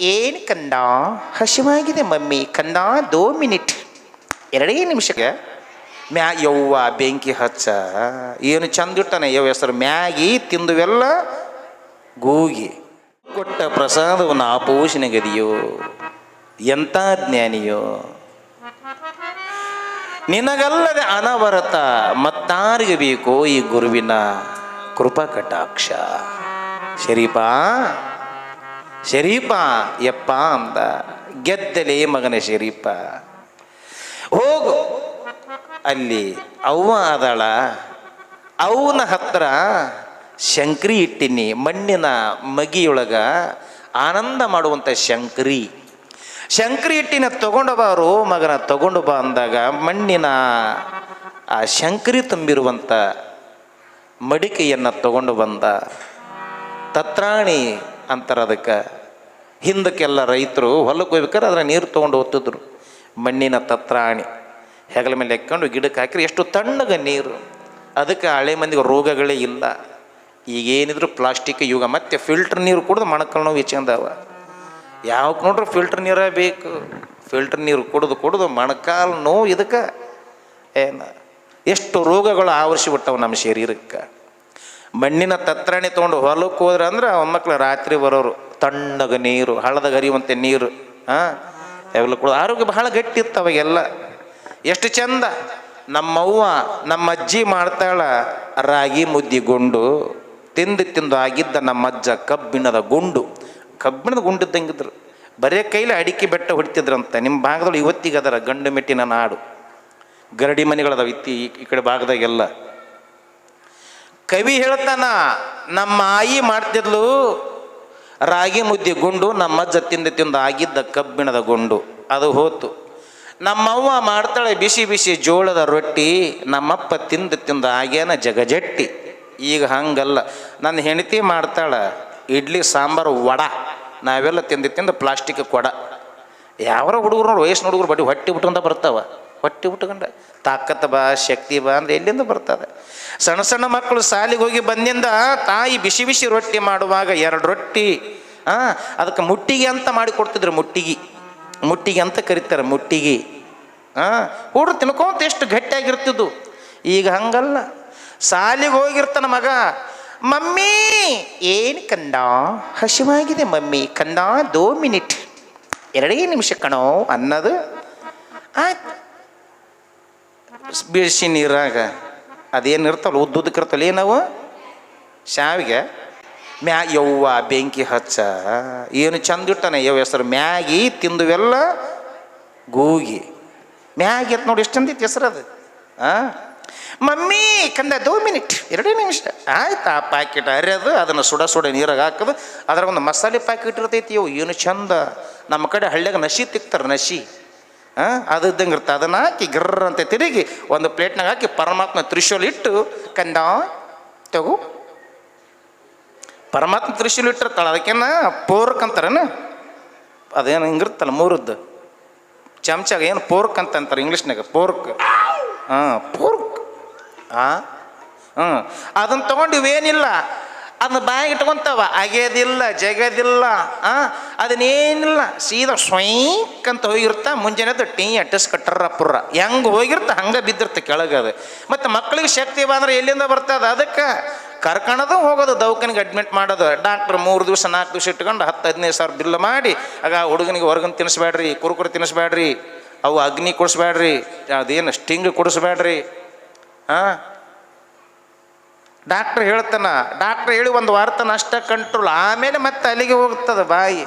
ಏನು ಕಂದ? ಹಸಿವಾಗಿದೆ ಮಮ್ಮಿ. ಕಂದ, ದೋ ಮಿನಿಟ್. ಎರಡೇ ನಿಮಿಷಕ್ಕೆ ಮ್ಯಾ ಯವ್ವ ಬೆಂಕಿ ಹಚ್ಚ. ಏನು ಚಂದ ಇಟ್ಟನೆ ಯವ್ ಹೆಸರು? ಮ್ಯಾಗಿ ತಿಂದುವೆಲ್ಲ ಗೂಗಿ. ಕೊಟ್ಟ ಪ್ರಸಾದವನ್ನು ಆಪೋಷಣೆಗದಿಯೋ ಎಂಥ ಜ್ಞಾನಿಯೋ? ನಿನಗಲ್ಲದೆ ಅನವರತ ಮತ್ತಾರಿಗೆ ಬೇಕೋ ಈ ಗುರುವಿನ ಕೃಪಾ ಕಟಾಕ್ಷ? ಶರೀಪ ಶರೀಪ ಯಪ್ಪ ಅಂದ. ಗೆದ್ದಲೇ ಮಗನ ಶರೀಪ ಹೋಗು. ಅಲ್ಲಿ ಅವ್ವ ಅದಳ ಅವನ ಹತ್ರ ಶಂಕ್ರಿ ಇಟ್ಟಿನಿ. ಮಣ್ಣಿನ ಮಗಿಯೊಳಗ ಆನಂದ ಮಾಡುವಂಥ ಶಂಕ್ರಿ. ಶಂಕ್ರಿ ಇಟ್ಟಿನ ತಗೊಂಡು ಬಾರು ಮಗನ, ತಗೊಂಡು ಬಾ ಅಂದಾಗ ಮಣ್ಣಿನ ಆ ಶಂಕರಿ ತುಂಬಿರುವಂಥ ಮಡಿಕೆಯನ್ನು ತಗೊಂಡು ಬಂದ. ತತ್ರಾಣಿ ಅಂತಾರೆ ಅದಕ್ಕೆ. ಹಿಂದಕ್ಕೆಲ್ಲ ರೈತರು ಹೊಲಕ್ಕೆ ಹೋಗ್ಬೇಕಾದ್ರೆ ಅದರ ನೀರು ತೊಗೊಂಡು ಹೋಗ್ತಿದ್ರು ಮಣ್ಣಿನ ತತ್ರಾಣಿ, ಹೆಗಲ ಮೇಲೆ ಎಕ್ಕೊಂಡು ಗಿಡಕ್ಕೆ ಹಾಕಿರಿ ಎಷ್ಟು ತಣ್ಣಗೆ ನೀರು. ಅದಕ್ಕೆ ಹಳೆ ಮಂದಿಗೆ ರೋಗಗಳೇ ಇಲ್ಲ. ಈಗೇನಿದ್ರು ಪ್ಲಾಸ್ಟಿಕ್ ಯುಗ, ಮತ್ತೆ ಫಿಲ್ಟರ್ ನೀರು ಕುಡ್ದು ಮಣಕಲ್ ನೋವು ಹೆಚ್ಚಂದವ ಯಾವಕ್ಕೆ ನೋಡ್ರಿ ಫಿಲ್ಟರ್ ನೀರೇ ಬೇಕು. ಫಿಲ್ಟರ್ ನೀರು ಕುಡಿದು ಕುಡಿದು ಮೊಣಕಾಲು ನೋವು ಇದಕ್ಕೆ. ಏನು? ಎಷ್ಟು ರೋಗಗಳು ಆವರಿಸಿ ಬಿಟ್ಟವು ನಮ್ಮ ಶರೀರಕ್ಕೆ. ಮಣ್ಣಿನ ತತ್ರಣೆ ತೊಗೊಂಡು ಹೊಲಕ್ಕೆ ಹೋದ್ರೆ ಅಂದ್ರೆ ಮಕ್ಕಳು ರಾತ್ರಿ ಬರೋರು, ತಣ್ಣಗ ನೀರು ಹಳ್ಳದಾಗ ಹರಿಯುವಂತೆ ನೀರು ಹಾಂ ಎಲ್ಲ ಕೂಡ ಆರೋಗ್ಯ ಬಹಳ ಗಟ್ಟಿ ಇತ್ತು ಅವಾಗೆಲ್ಲ. ಎಷ್ಟು ಚಂದ. ನಮ್ಮವ್ವ ನಮ್ಮ ಅಜ್ಜಿ ಮಾಡ್ತಾಳ ರಾಗಿ ಮುದ್ದಿ ಗುಂಡು, ತಿಂದು ತಿಂದು ಆಗಿದ್ದ ನಮ್ಮ ಅಜ್ಜ ಕಬ್ಬಿಣದ ಗುಂಡು. ಕಬ್ಬಿಣದ ಗುಂಡು ಇದ್ದಂಗಿದ್ರು ಬರೇ ಕೈಲಿ ಅಡಿಕೆ ಬೆಟ್ಟ ಹೊಡಿತಿದ್ರಂತೆ. ನಿಮ್ಮ ಭಾಗದಲ್ಲಿ ಇವತ್ತಿಗೆ ಅದರ ಗಂಡು ಮೆಟ್ಟಿನ ನಾಡು. ಗರಡಿ ಮನೆಗಳದಾವ ಇತ್ತಿ ಈ ಕಡೆ ಭಾಗದಾಗೆಲ್ಲ. ಕವಿ ಹೇಳ್ತಾನ ನಮ್ಮ ಆಯಿ ಮಾಡ್ತಿದ್ಲು ರಾಗಿ ಮುದ್ದೆ ಗುಂಡು, ನಮ್ಮ ಅಜ್ಜ ತಿಂದು ತಿಂದ ಆಗಿದ್ದ ಕಬ್ಬಿಣದ ಗುಂಡು. ಅದು ಹೋತು. ನಮ್ಮವ್ವ ಮಾಡ್ತಾಳೆ ಬಿಸಿ ಬಿಸಿ ಜೋಳದ ರೊಟ್ಟಿ, ನಮ್ಮಪ್ಪ ತಿಂದ ತಿಂದು ಆಗ್ಯಾನ ಜಗಜಟ್ಟಿ. ಈಗ ಹಂಗಲ್ಲ. ನನ್ನ ಹೆಂಡತಿ ಮಾಡ್ತಾಳ ಇಡ್ಲಿ, ಸಾಂಬಾರು, ವಡ. ನಾವೆಲ್ಲ ತಿಂದು ತಿಂದು ಪ್ಲಾಸ್ಟಿಕ್ ಕೊಡ. ಯಾವ ಹುಡುಗರು ವಯಸ್ಸಿನ ಹುಡುಗರು ಬಡಿ ಹೊಟ್ಟೆ ಅಂತ ಬರ್ತಾವ. ಹೊಟ್ಟೆ ಉಟ್ಕೊಂಡ. ತಾಕತ್ ಬಾ, ಶಕ್ತಿ ಬಾ ಅಂದ್ರೆ ಎಲ್ಲಿಂದ ಬರ್ತದೆ? ಸಣ್ಣ ಸಣ್ಣ ಮಕ್ಕಳು ಸಾಲಿಗೆ ಹೋಗಿ ಬಂದಿಂದ ತಾಯಿ ಬಿಸಿ ಬಿಸಿ ರೊಟ್ಟಿ ಮಾಡುವಾಗ ಎರಡು ರೊಟ್ಟಿ, ಆ, ಅದಕ್ಕೆ ಮುಟ್ಟಿಗೆ ಅಂತ ಮಾಡಿ ಕೊಡ್ತಿದ್ರು ಮುಟ್ಟಿಗೆ. ಮುಟ್ಟಿಗೆ ಅಂತ ಕರೀತಾರೆ ಮುಟ್ಟಿಗೆ. ಹಾಂ ಹುಡ್ರು ತಿನ್ಕೊಂತ ಎಷ್ಟು ಗಟ್ಟಿಯಾಗಿರ್ತಿದ್ದು ಈಗ ಹಂಗಲ್ಲ. ಸಾಲಿಗೆ ಹೋಗಿರ್ತಾನ ಮಗ, ಮಮ್ಮಿ, ಏನು ಕಂಡ? ಹಸಿವಾಗಿದೆ ಮಮ್ಮಿ, ಕಂಡ? ದೋ ಮಿನಿಟ್. ಎರಡೇ ನಿಮಿಷ ಕಣೋ ಅನ್ನೋದು. ಆಯ್ತು. ಬಿಸಿ ನೀರಾಗ ಅದೇನು ಇರ್ತಲ್ಲ ಉದ್ದುದಕ್ಕೆ ಇರ್ತಲ್ಲ ಏನವು? ಶಾವಿಗೆ. ಮ್ಯಾ ಯವ್ವ ಬೆಂಕಿ ಹಚ್ಚ, ಏನು ಚಂದ ಇಟ್ಟಾನೆ ಯವ್ ಹೆಸರು? ಮ್ಯಾಗಿ ತಿಂದುವೆಲ್ಲ ಗೂಗಿ. ಮ್ಯಾಗಿ ಅಂತ ನೋಡಿ ಎಷ್ಟು ಚಂದ ಇತ್ತು ಹೆಸರು ಅದು. ಹಾಂ ಮಮ್ಮಿ, ಕಂದ ದೋ ಮಿನಿಟ್, ಎರಡೇ ನಿಮಿಷ. ಆಯ್ತು ಆ ಪ್ಯಾಕೆಟ್ ಅರಿಯೋದು ಅದನ್ನು ಸುಡ ಸುಡ ನೀರಾಗ ಹಾಕೋದು. ಅದ್ರಾಗ ಒಂದು ಮಸಾಲೆ ಪ್ಯಾಕೆಟ್ ಇರ್ತೈತಿ ಅವು ಏನು ಚಂದ. ನಮ್ಮ ಕಡೆ ಹಳ್ಳಿಯಾಗ ನಸಿ ತಿಕ್ತಾರೆ ನಸಿ ಹಾಂ ಇರ್ತದೆ ಅದನ್ನು ಹಾಕಿ ಗಿರ್ರ ಅಂತ ತಿರುಗಿ ಒಂದು ಪ್ಲೇಟ್ನಾಗ ಹಾಕಿ ಪರಮಾತ್ಮ ತ್ರಿಶೂಲ್ ಇಟ್ಟು ಕಂದ, ತಗೋ. ಪರಮಾತ್ಮ ತ್ರಿಶೂಲ್ ಇಟ್ಟಿರ್ತಾಳೆ. ಅದಕ್ಕೇನ ಪೋರ್ಕ್ ಅಂತಾರೇನು? ಅದೇನು ಹಿಂಗಿರ್ತಲ್ಲ ಮೂರದ್ದು? ಚಮಚಾಗ ಏನು ಪೋರ್ಕ್ ಅಂತ ಅಂತಾರೆ ಇಂಗ್ಲೀಷ್ನಾಗ. ಪೋರ್ಕ್. ಹಾಂ ಪೋರ್ಕ್. ಹಾಂ ಹ್ಞೂ ಅದನ್ನು ತೊಗೊಂಡು ಇವೇನಿಲ್ಲ. ಅದನ್ನ ಬಾಯಿಗೆ ಇಟ್ಕೊಂತಾವ, ಅಗೆದಿಲ್ಲ, ಜಗದಿಲ್ಲ, ಆ? ಅದನ್ನೇನಿಲ್ಲ, ಸೀದಾ ಸ್ವೈಕ್ ಅಂತ ಹೋಗಿರ್ತಾ, ಮುಂಜಾನೆದ್ದು ಟೀ ಅಟ್ಟಸ್ ಕಟ್ಟರ ಪುರ್ರ. ಹೆಂಗೆ ಹೋಗಿರ್ತ, ಹಂಗೆ ಬಿದ್ದಿರ್ತ ಕೆಳಗದು ಮತ್ತು ಮಕ್ಕಳಿಗೆ ಶಕ್ತಿ ಬಂದ್ರೆ ಎಲ್ಲಿಂದ ಬರ್ತದ? ಅದಕ್ಕೆ ಕರ್ಕೊಳೋದು ಹೋಗೋದು ದವಾಖಾನಿಗೆ ಅಡ್ಮಿಟ್ ಮಾಡೋದು. ಡಾಕ್ಟರ್ ಮೂರು ದಿವಸ, ನಾಲ್ಕು ದಿವಸ ಇಟ್ಕೊಂಡು ಹತ್ತು, ಹದಿನೈದು ಸಾವಿರ ಬಿಲ್ ಮಾಡಿ, ಆಗ ಹುಡುಗನಿಗೆ ಹೊರಗನ್ ತಿನ್ನಿಸ್ಬೇಡ್ರಿ ಕುರುಕುರು ತಿನ್ನಿಸ್ಬೇಡ್ರಿ ಅವು ಅಗ್ನಿ ಕೊಡಿಸ್ಬೇಡ್ರಿ, ಅದೇನು ಸ್ಟಿಂಗ್ ಕೊಡಿಸ್ಬೇಡ್ರಿ ಹಾಂ ಡಾಕ್ಟ್ರ್ ಹೇಳ್ತಾನ, ಡಾಕ್ಟ್ರ್ ಹೇಳಿ ಒಂದು ವಾರ ತನ ಕಂಟ್ರೋಲ್ ಆಮೇಲೆ ಮತ್ತೆ ಅಲ್ಲಿಗೆ ಹೋಗ್ತದ ಬಾಯಿ.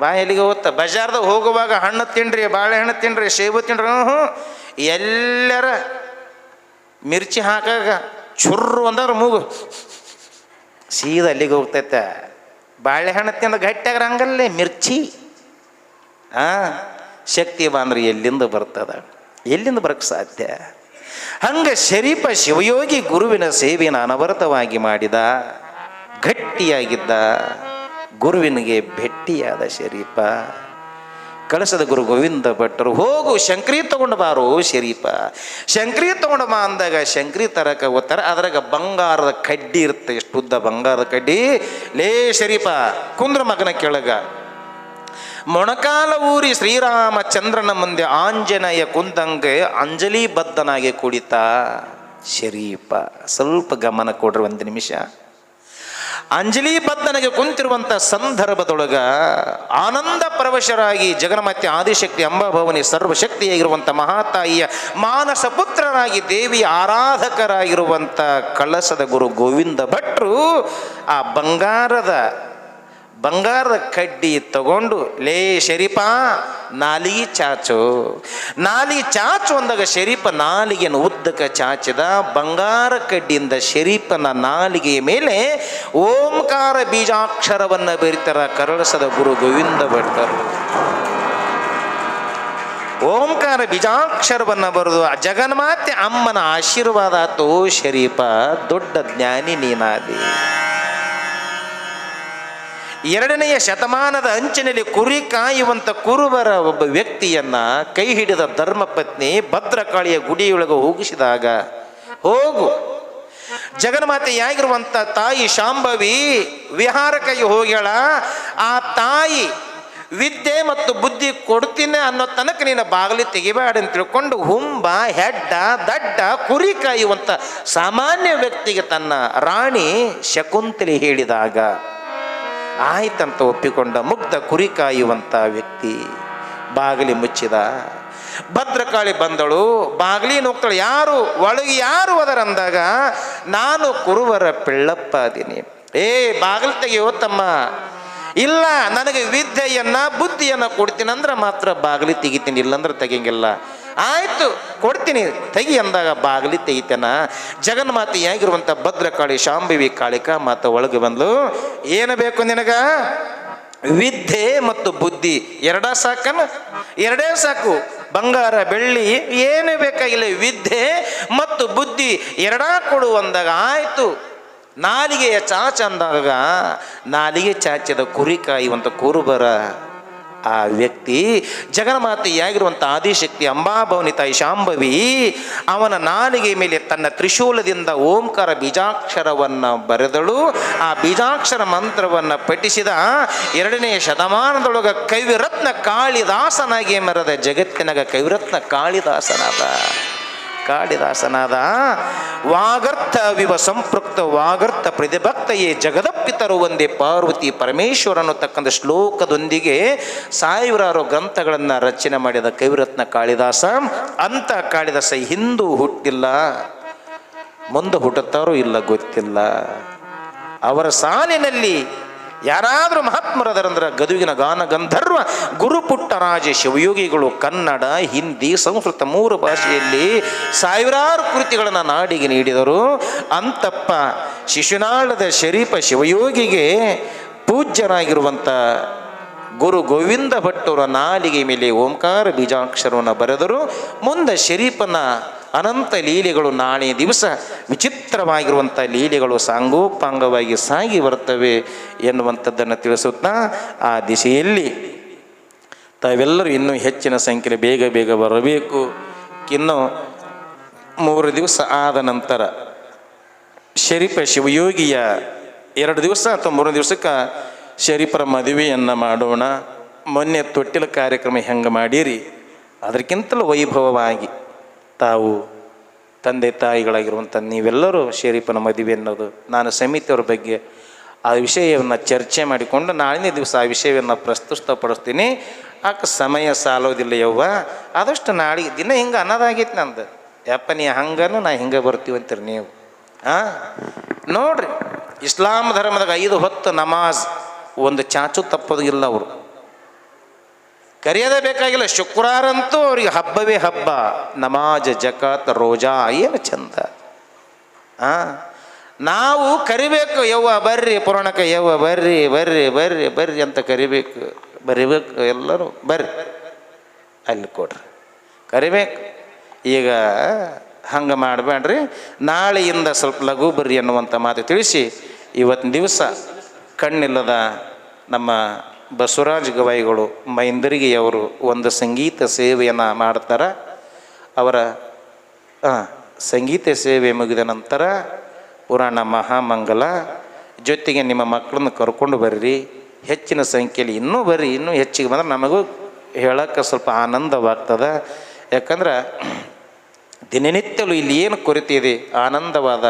ಬಾಯಿ ಅಲ್ಲಿಗೆ ಹೋಗ್ತದೆ ಬಜಾರ್ದಾಗ ಹೋಗುವಾಗ ಹಣ್ಣು ತಿನ್ರಿ, ಬಾಳೆಹಣ್ಣು ತಿನ್ರಿ, ಸೇಬು ತಿನ್ರಿ ಹ್ಞೂ ಎಲ್ಲರ ಮಿರ್ಚಿ ಹಾಕಾಗ ಚುರ್ರು ಅಂದ್ರೆ ಮೂಗು. ಸೀದಾ ಅಲ್ಲಿಗೆ ಹೋಗ್ತೈತೆ. ಬಾಳೆಹಣ್ಣು ತಿಂದ ಗಟ್ಟಿಯಾಗ್ರ ಹಂಗಲ್ಲೇ ಮಿರ್ಚಿ. ಹಾಂ ಶಕ್ತಿ ಬಂದ್ರೆ ಎಲ್ಲಿಂದ ಬರ್ತದ? ಎಲ್ಲಿಂದ ಬರಕ್ಕೆ ಸಾಧ್ಯ? ಹಂಗ ಶರೀಫ ಶಿವಯೋಗಿ ಗುರುವಿನ ಸೇವೆಯನ್ನು ಅನವರತವಾಗಿ ಮಾಡಿದ. ಗಟ್ಟಿಯಾಗಿದ್ದ ಗುರುವಿನಿಗೆ ಭೆಟ್ಟಿಯಾದ ಶರೀಫ. ಕಳಸದ ಗುರು ಗೋವಿಂದ ಭಟ್ಟರು, ಹೋಗು ಶಂಕ್ರಿ ತಗೊಂಡು ಬಾರೋ ಶರೀಫ. ಶಂಕ್ರಿ ತಗೊಂಡು ಬಾ ಅಂದಾಗ ಶಂಕ್ರಿ ತರಕ ಓದ್ತಾರೆ, ಅದ್ರಾಗ ಬಂಗಾರದ ಕಡ್ಡಿ ಇರುತ್ತೆ, ಎಷ್ಟು ಉದ್ದ ಬಂಗಾರದ ಕಡ್ಡಿ. ಲೇ ಶರೀಫ, ಕುಂದ್ರ ಮಗನ ಕೆಳಗ ಮೊಣಕಾಲ ಊರಿ ಶ್ರೀರಾಮಚಂದ್ರನ ಮುಂದೆ ಆಂಜನೇಯ ಕುಂದಂಗೆ ಅಂಜಲಿ ಬದ್ಧನಾಗಿ ಕುಡಿತ. ಶರೀಪ, ಸ್ವಲ್ಪ ಗಮನ ಕೊಡ್ರಿ ಒಂದು ನಿಮಿಷ. ಅಂಜಲಿ ಬದ್ಧನಿಗೆ ಕುಂತಿರುವಂಥ ಸಂದರ್ಭದೊಳಗ ಆನಂದ ಪರವಶರಾಗಿ ಜಗನ್ಮಾತೆ ಆದಿಶಕ್ತಿ ಅಂಬಾಭವನಿ ಸರ್ವಶಕ್ತಿಯಾಗಿರುವಂಥ ಮಹಾತಾಯಿಯ ಮಾನಸ ಪುತ್ರರಾಗಿ ದೇವಿ ಆರಾಧಕರಾಗಿರುವಂಥ ಕಳಸದ ಗುರು ಗೋವಿಂದ ಭಟ್ರು ಆ ಬಂಗಾರದ ಬಂಗಾರದ ಕಡ್ಡಿ ತಗೊಂಡು, ಲೇ ಶರೀಪ ನಾಲಿಗೆ ಚಾಚು. ನಾಲಿಗೆ ಚಾಚು ಅಂದಾಗ ಶರೀಪ ನಾಲಿಗೆಯನ್ನು ಉದ್ದಕ್ಕೆ ಚಾಚಿದ, ಬಂಗಾರ ಕಡ್ಡಿಯಿಂದ ಶರೀಪನ ನಾಲಿಗೆಯ ಮೇಲೆ ಓಂಕಾರ ಬೀಜಾಕ್ಷರವನ್ನು ಬೆರಿತರ ಕರಳಸದ ಗುರು ಗೋವಿಂದ ಭಟ್ಟರು ಓಂಕಾರ ಬೀಜಾಕ್ಷರವನ್ನು ಬರೆದು ಜಗನ್ಮಾತೆ ಅಮ್ಮನ ಆಶೀರ್ವಾದ ಆತು ಶರೀಪ ದೊಡ್ಡ ಜ್ಞಾನಿ ನೀನಾದಿ. ಎರಡನೆಯ ಶತಮಾನದ ಅಂಚಿನಲ್ಲಿ ಕುರಿ ಕಾಯುವಂಥ ಕುರುಬರ ಒಬ್ಬ ವ್ಯಕ್ತಿಯನ್ನ ಕೈ ಹಿಡಿದ ಧರ್ಮಪತ್ನಿ ಭದ್ರಕಾಳಿಯ ಗುಡಿಯೊಳಗೆ ಹೋಗಿಸಿದಾಗ, ಹೋಗು. ಜಗನ್ಮಾತೆಯಾಗಿರುವಂಥ ತಾಯಿ ಶಾಂಭವಿ ವಿಹಾರಕ್ಕಾಗಿ ಹೋಗ್ಯಾಳ, ಆ ತಾಯಿ ವಿದ್ಯೆ ಮತ್ತು ಬುದ್ಧಿ ಕೊಡ್ತೀನಿ ಅನ್ನೋ ತನಕ ನೀನು ಬಾಗಿಲು ತೆಗಿಬೇಡ ಅಂತ ತಿಳ್ಕೊಂಡು ಹುಂಬ, ಹೆಡ್ಡ, ದಡ್ಡ ಕುರಿ ಕಾಯುವಂಥ ಸಾಮಾನ್ಯ ವ್ಯಕ್ತಿಗೆ ತನ್ನ ರಾಣಿ ಶಕುಂತಲಿ ಹೇಳಿದಾಗ ಆಯ್ತಂತ ಒಪ್ಪಿಕೊಂಡ ಮುಗ್ಧ ಕುರಿ ಕಾಯುವಂಥ ವ್ಯಕ್ತಿ ಬಾಗಿಲಿ ಮುಚ್ಚಿದ. ಭದ್ರಕಾಳಿ ಬಂದಳು, ಬಾಗಿಲಿ ಹೋಗ್ತಾಳೆ ಯಾರು? ಒಳಗೆ ಯಾರು ಅದರಂದಾಗ? ನಾನು ಕುರುವರ ಪಿಳ್ಳಪ್ಪ ಅದೀನಿ. ಏ, ಬಾಗಿಲು ತೆಗೆಯೋ ತಮ್ಮ ಇಲ್ಲ, ನನಗೆ ವಿದ್ಯೆಯನ್ನ, ಬುದ್ಧಿಯನ್ನ ಕೊಡ್ತೀನಿ ಅಂದ್ರೆ ಮಾತ್ರ ಬಾಗಿಲಿ ತೆಗಿತೀನಿ, ಇಲ್ಲಂದ್ರೆ ತೆಗಿಯಂಗಿಲ್ಲ. ಆಯ್ತು, ಕೊಡ್ತೀನಿ. ತೆಗಿ ಅಂದಾಗ ಬಾಗಿಲಿ ತೆಗಿತೇನ. ಜಗನ್ಮಾತೆಯಾಗಿರುವಂಥ ಭದ್ರಕಾಳಿ, ಶಾಂಭವಿ ಕಾಳಿಕಾ ಮಾತ ಒಳಗೆ ಬಂದ್ಲು. ಏನು ಬೇಕು ನಿನಗ? ವಿದ್ಯೆ ಮತ್ತು ಬುದ್ಧಿ. ಎರಡ ಸಾಕನ? ಎರಡೇ ಸಾಕು. ಬಂಗಾರ, ಬೆಳ್ಳಿ, ಏನೇ ಬೇಕಾಗಿಲ್ಲ. ವಿದ್ಯೆ ಮತ್ತು ಬುದ್ಧಿ ಎರಡಾ ಕೊಡು ಅಂದಾಗ ಆಯಿತು. ನಾಲಿಗೆಯ ಚಾಚ ಅಂದಾಗ ನಾಲಿಗೆ ಚಾಚಿದ ಕುರಿ ಕಾಯುವಂಥ ಕುರುಬರ ಆ ವ್ಯಕ್ತಿ ಜಗನ್ಮಾತೆಯಾಗಿರುವಂಥ ಆದಿಶಕ್ತಿ ಅಂಬಾಭವನಿ ತಾಯಿ ಶಾಂಭವಿ, ಅವನ ನಾಲಿಗೆ ಮೇಲೆ ತನ್ನ ತ್ರಿಶೂಲದಿಂದ ಓಂಕಾರ ಬೀಜಾಕ್ಷರವನ್ನು ಬರೆದಳು. ಆ ಬೀಜಾಕ್ಷರ ಮಂತ್ರವನ್ನು ಪಠಿಸಿದ ಎರಡನೇ ಶತಮಾನದೊಳಗ ಕವಿರತ್ನ ಕಾಳಿದಾಸನಾಗಿ ಮೆರೆದ ಜಗತ್ತಿನಾಗ ಕವಿರತ್ನ ಕಾಳಿದಾಸನಾದ. ಕಾಳಿದಾಸನಾದ ವಾಗರ್ಥ ವಿವ ಸಂಪೃಕ್ತ ವಾಗರ್ಥ ಪ್ರತಿಭಕ್ತಯೇ ಜಗದಪ್ಪಿತರು ಒಂದೇ ಪಾರ್ವತಿ ಪರಮೇಶ್ವರ ಅನ್ನತಕ್ಕಂಥ ಶ್ಲೋಕದೊಂದಿಗೆ ಸಾವಿರಾರು ಗ್ರಂಥಗಳನ್ನು ರಚನೆ ಮಾಡಿದ ಕವಿರತ್ನ ಕಾಳಿದಾಸ. ಅಂತ ಕಾಳಿದಾಸ ಹಿಂದೂ ಹುಟ್ಟಿಲ್ಲ. ಮುಂದೆ ಹುಟ್ಟುತ್ತಾರೋ ಇಲ್ಲ ಗೊತ್ತಿಲ್ಲ. ಅವರ ಸಾಲಿನಲ್ಲಿ ಯಾರಾದರೂ ಮಹಾತ್ಮರದರಂದ್ರೆ ಗದುಗಿನ ಗಾನ ಗಂಧರ್ವ ಗುರುಪುಟ್ಟರಾಜ ಶಿವಯೋಗಿಗಳು ಕನ್ನಡ, ಹಿಂದಿ, ಸಂಸ್ಕೃತ ಮೂರು ಭಾಷೆಯಲ್ಲಿ ಸಾವಿರಾರು ಕೃತಿಗಳನ್ನು ನಾಡಿಗೆ ನೀಡಿದರು. ಅಂತಪ್ಪ ಶಿಶುನಾಳದ ಶರೀಫ ಶಿವಯೋಗಿಗೆ ಪೂಜ್ಯನಾಗಿರುವಂಥ ಗುರು ಗೋವಿಂದ ಭಟ್ಟರ ನಾಲಿಗೆ ಮೇಲೆ ಓಂಕಾರ ಬೀಜಾಕ್ಷರವನ್ನು ಬರೆದರು. ಮುಂದೆ ಶರೀಫನ ಅನಂತ ಲೀಲೆಗಳು ನಾಳೆ ದಿವಸ ವಿಚಿತ್ರವಾಗಿರುವಂಥ ಲೀಲೆಗಳು ಸಾಂಗೋಪಾಂಗವಾಗಿ ಸಾಗಿ ಬರ್ತವೆ ಎನ್ನುವಂಥದ್ದನ್ನು ತಿಳಿಸುತ್ತಾ ಆ ದಿಶೆಯಲ್ಲಿ ತಾವೆಲ್ಲರೂ ಇನ್ನೂ ಹೆಚ್ಚಿನ ಸಂಖ್ಯೆಯಲ್ಲಿ ಬೇಗ ಬೇಗ ಬರಬೇಕು. ಇನ್ನು ಮೂರು ದಿವಸ ಆದ ನಂತರ ಶರೀಫ ಶಿವಯೋಗಿಯ ಎರಡು ದಿವಸ ಅಥವಾ ಮೂರು ದಿವಸಕ್ಕೆ ಶರೀಫರ ಮದುವೆಯನ್ನು ಮಾಡೋಣ. ಮೊನ್ನೆ ತೊಟ್ಟಿಲ ಕಾರ್ಯಕ್ರಮ ಹೆಂಗೆ ಮಾಡಿರಿ? ಅದಕ್ಕಿಂತಲೂ ವೈಭವವಾಗಿ. ತಾವು ತಂದೆ ತಾಯಿಗಳಾಗಿರುವಂಥ ನೀವೆಲ್ಲರೂ ಶರೀಫನ ಮದುವೆ ಅನ್ನೋದು ನಾನು ಸಮಿತಿಯವ್ರ ಬಗ್ಗೆ ಆ ವಿಷಯವನ್ನು ಚರ್ಚೆ ಮಾಡಿಕೊಂಡು ನಾಳಿನ ದಿವಸ ಆ ವಿಷಯವನ್ನು ಪ್ರಸ್ತುತಪಡಿಸ್ತೀನಿ. ಆಕ ಸಮಯ ಸಾಲೋದಿಲ್ಲ ಯವ್ವ. ಆದಷ್ಟು ನಾಳೆ ದಿನ ಹಿಂಗೆ ಅನ್ನೋದಾಗೈತಿ ನಂದು. ಯಪ್ಪ, ನೀ ಹಂಗನು ನಾ ಹಿಂಗೆ ಬರ್ತೀವಿ ಅಂತೀರಿ ನೀವು. ಹಾಂ ನೋಡ್ರಿ, ಇಸ್ಲಾಂ ಧರ್ಮದಾಗ ಐದು ಹೊತ್ತು ನಮಾಜ್, ಒಂದು ಚಾಚು ತಪ್ಪೋದಿಲ್ಲ ಅವರು. ಕರೆಯೋದೇ ಬೇಕಾಗಿಲ್ಲ. ಶುಕ್ರಾರಂತೂ ಅವ್ರಿಗೆ ಹಬ್ಬವೇ ಹಬ್ಬ. ನಮಾಜ್, ಜಕಾತ್, ರೋಜಾ, ಏನು ಚಂದ. ಆ? ನಾವು ಕರಿಬೇಕು, ಯವ್ವ ಬರ್ರಿ, ಪುರಾಣಕ ಯವ್ವ ಬರ್ರಿ ಬರ್ರಿ ಬರ್ರಿ ಬರ್ರಿ ಅಂತ ಕರಿಬೇಕು. ಬರಿಬೇಕು, ಎಲ್ಲರೂ ಬರ್ರಿ. ಅಲ್ಲಿ ಕೊಡ್ರಿ. ಕರಿಬೇಕು. ಈಗ ಹಂಗೆ ಮಾಡಬೇಡ್ರಿ. ನಾಳೆಯಿಂದ ಸ್ವಲ್ಪ ಲಘು ಬರ್ರಿ ಅನ್ನುವಂಥ ಮಾತು ತಿಳಿಸಿ ಇವತ್ತಿನ ದಿವಸ ಕಣ್ಣಿಲ್ಲದ ನಮ್ಮ ಬಸವರಾಜ್ ಗವಾಯಿಗಳು ಮೈಂದರಿಗೆಯವರು ಒಂದು ಸಂಗೀತ ಸೇವೆಯನ್ನು ಮಾಡ್ತಾರೆ. ಅವರ ಸಂಗೀತ ಸೇವೆ ಮುಗಿದ ನಂತರ ಪುರಾಣ ಮಹಾಮಂಗಲ, ಜೊತೆಗೆ ನಿಮ್ಮ ಮಕ್ಕಳನ್ನು ಕರ್ಕೊಂಡು ಬರ್ರಿ. ಹೆಚ್ಚಿನ ಸಂಖ್ಯೆಯಲ್ಲಿ ಇನ್ನೂ ಬರ್ರಿ, ಇನ್ನೂ ಹೆಚ್ಚಿಗೆ ಬಂದರೆ ನಮಗೂ ಹೇಳೋಕ್ಕೆ ಸ್ವಲ್ಪ ಆನಂದವಾಗ್ತದೆ. ಯಾಕಂದ್ರೆ ದಿನನಿತ್ಯಲು ಇಲ್ಲಿ ಏನು ಕೊರತೆ ಇದೆ? ಆನಂದವಾದ